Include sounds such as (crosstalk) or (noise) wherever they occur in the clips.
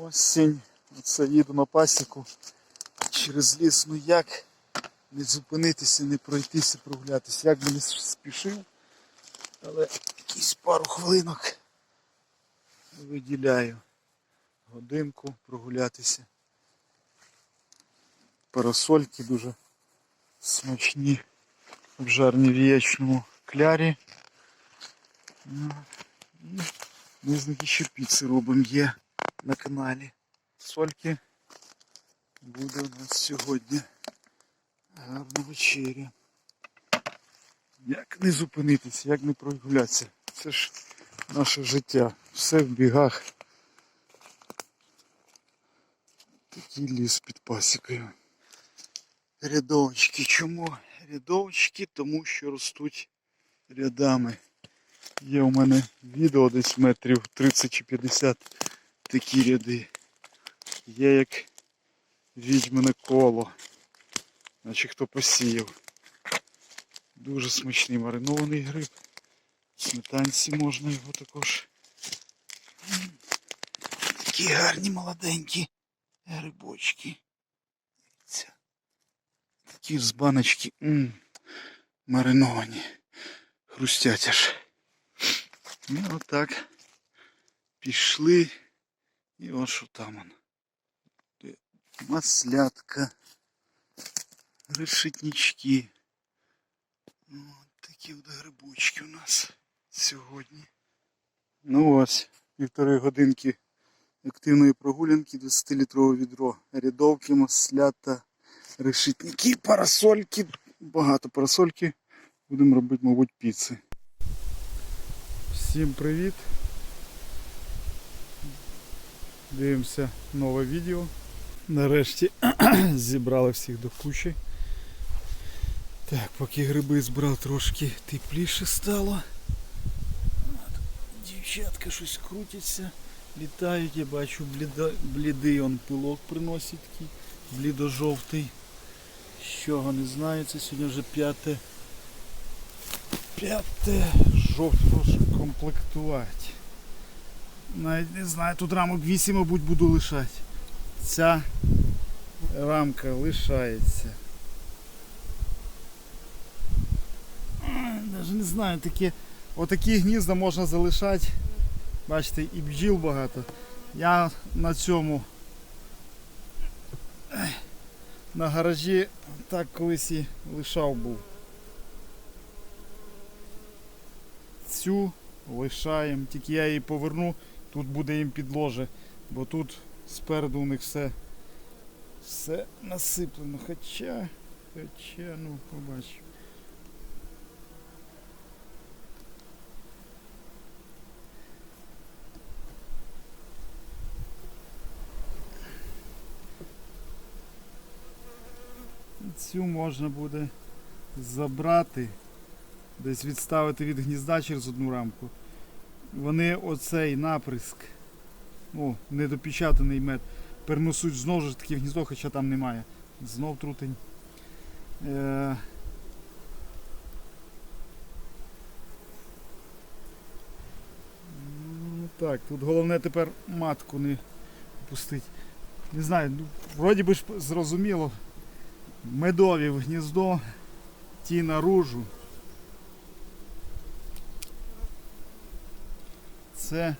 Осінь. Оце їду на пасіку через ліс. Ну як не зупинитися, не пройтися, прогулятися. Як би не спішив, але якісь пару хвилинок виділяю. Годинку прогулятися. Парасольки дуже смачні, обжарні в яєчному клярі. Ну, і ми з них ще піци робимо є на каналі. Сольки буде у нас сьогодні гарна вечеря. Як не зупинитися, як не прогулятися? Це ж наше життя. Все в бігах. Такий ліс під пасікою. Рядовочки. Чому рядовочки? Тому що ростуть рядами. Є у мене відео десь метрів 30 чи 50 такі ряди. Є як відьмине коло. Наче хто посіяв. Дуже смачний маринований гриб. В сметанці можна його також. Такі гарні молоденькі грибочки. Такі з баночки м, мариновані. Хрустять аж. Ну отак. Пішли. І ось що там он. Маслятка. Решетнички. От такі от грибочки у нас сьогодні. Ну ось, півтори годинки активної прогулянки, 20-літрове відро. Рядовки, маслята, решетники, парасольки. Багато парасольки. Будемо робити, мабуть, піци. Всім привіт! Дивимося нове відео. Нарешті (clears throat) зібрали всіх до кучі. Так, поки гриби збрав трошки тепліше стало. Дівчатка щось крутяться, літають, я бачу бліда, блідий он пилок приносить такий, блідо-жовтий. Чого не знаю, це сьогодні вже п'яте. П'яте жовтого комплектувати. Навіть не знаю, тут рамок 8, мабуть, буду лишати. Ця рамка лишається. Даже не знаю, такі, отакі гнізда можна залишати. Бачите, і бджіл багато. Я на цьому на гаражі так колись і лишав був. Цю лишаємо, тільки я її поверну, тут буде їм підложе, бо тут спереду у них все, все насиплено. Хоча, хоча, ну побачимо. Цю можна буде забрати, десь відставити від гнізда через одну рамку. Вони оцей наприск, о, недопечатаний мед, перенесуть знову ж таки в гніздо, хоча там немає. Знов трутень. Е... Ну, так, тут головне тепер матку не пустити. Не знаю, ну, вроді би ж зрозуміло. Медові в гніздо, ті наружу. Це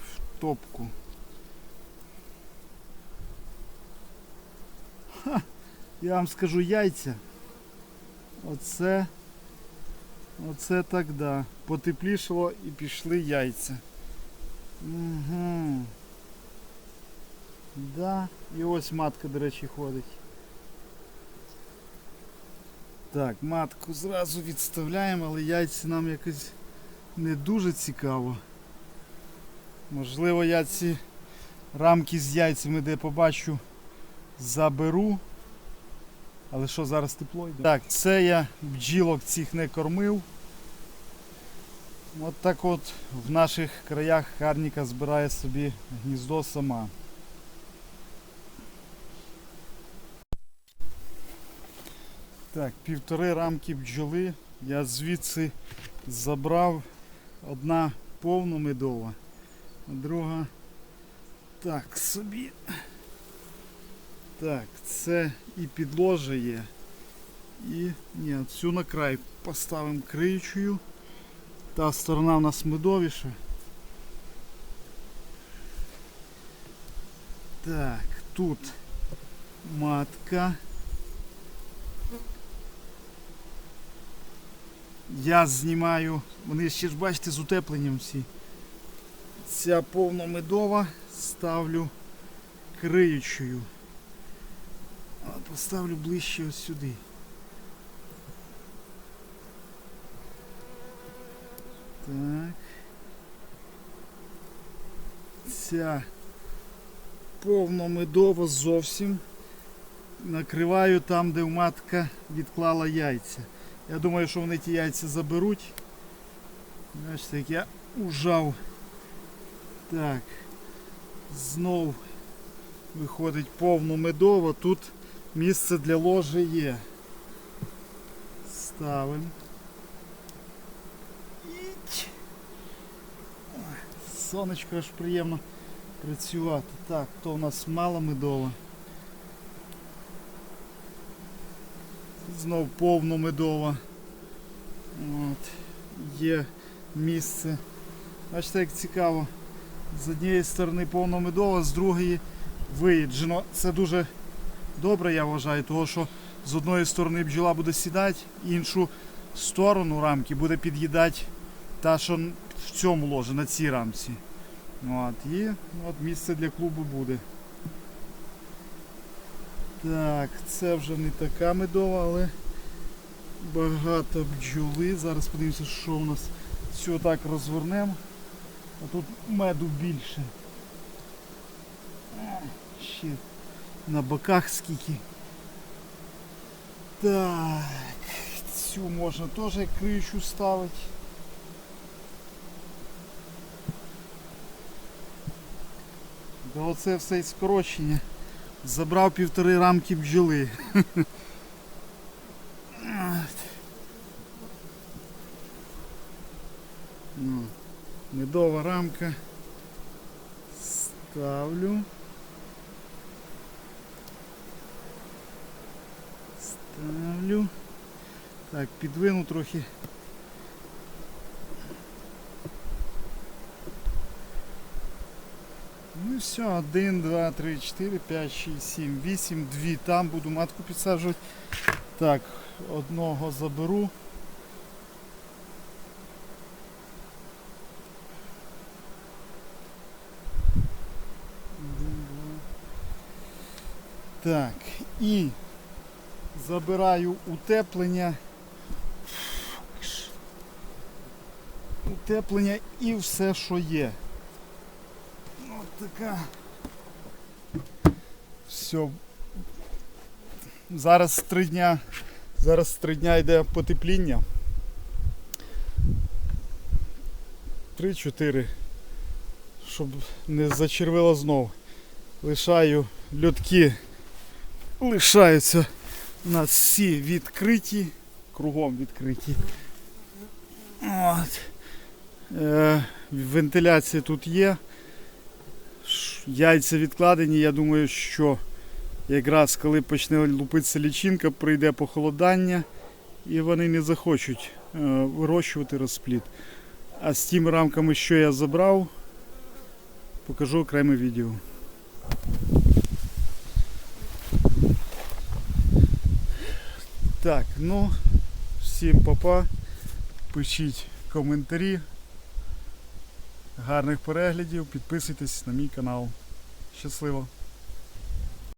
в топку. Ха, я вам скажу яйця. Оце. Оце так да. Потеплішало і пішли яйця. Угу. Да. І ось матка, до речі, ходить. Так, матку зразу відставляємо, але яйця нам якось не дуже цікаво. Можливо, я ці рамки з яйцями, де побачу, заберу. Але що зараз тепло йде? Так, це я бджілок цих не кормив. От так от в наших краях Харніка збирає собі гніздо сама. Так, півтори рамки бджоли я звідси забрав одна повно медова, друга так собі. Так, це і підложа є. І ні, цю на край поставимо криючою. Та сторона у нас медовіша. Так, тут матка. Я знімаю, вони ще ж бачите з утепленням всі. Ця повномедова ставлю криючою. Поставлю ближче ось сюди. Так. Ця повномедова зовсім накриваю там, де матка відклала яйця. Я думаю, що вони ті яйця заберуть. Бачите, як я ужав. Так. Знов виходить повномедово. Тут місце для ложі є. Ставимо. Сонечко аж приємно працювати. Так, то у нас мало медова. Знов повно медова. От. Є місце. Бачите, як цікаво. З однієї сторони повно медова, з другої виїджено. Це дуже добре, я вважаю, тому що з одної сторони бджола буде сідати, іншу сторону рамки буде під'їдати та, що в цьому ложі, на цій рамці. От, і от місце для клубу буде. Так, це вже не така медова, але багато бджоли. Зараз подивимося, що у нас все так розвернемо. А тут меду більше. Ще на боках скільки. Так, цю можна теж як криючу ставити. Да оце все і скорочення. Забрав півтори рамки бджоли. (laughs) От. Ну, медова рамка. Ставлю. Ставлю. Так, підвину трохи. Ну і все, 1, 2, 3, 4, 5, 6, 7, 8, 2. Там буду матку підсаджувати. Так, одного заберу. Так, і забираю утеплення. Утеплення і все, що є. От така. Все. Зараз три дня. Зараз три дня йде потепління. Три-чотири. Щоб не зачервило знов. Лишаю льотки. Лишаються у нас всі відкриті. Кругом відкриті. От. Е, вентиляція тут є. Яйця відкладені, я думаю, що якраз коли почне лупитися лічинка, прийде похолодання і вони не захочуть е, вирощувати розплід. А з тими рамками, що я забрав, покажу окреме відео. Так, ну, всім папа. Пишіть коментарі. Гарних переглядів, підписуйтесь на мій канал. Щасливо!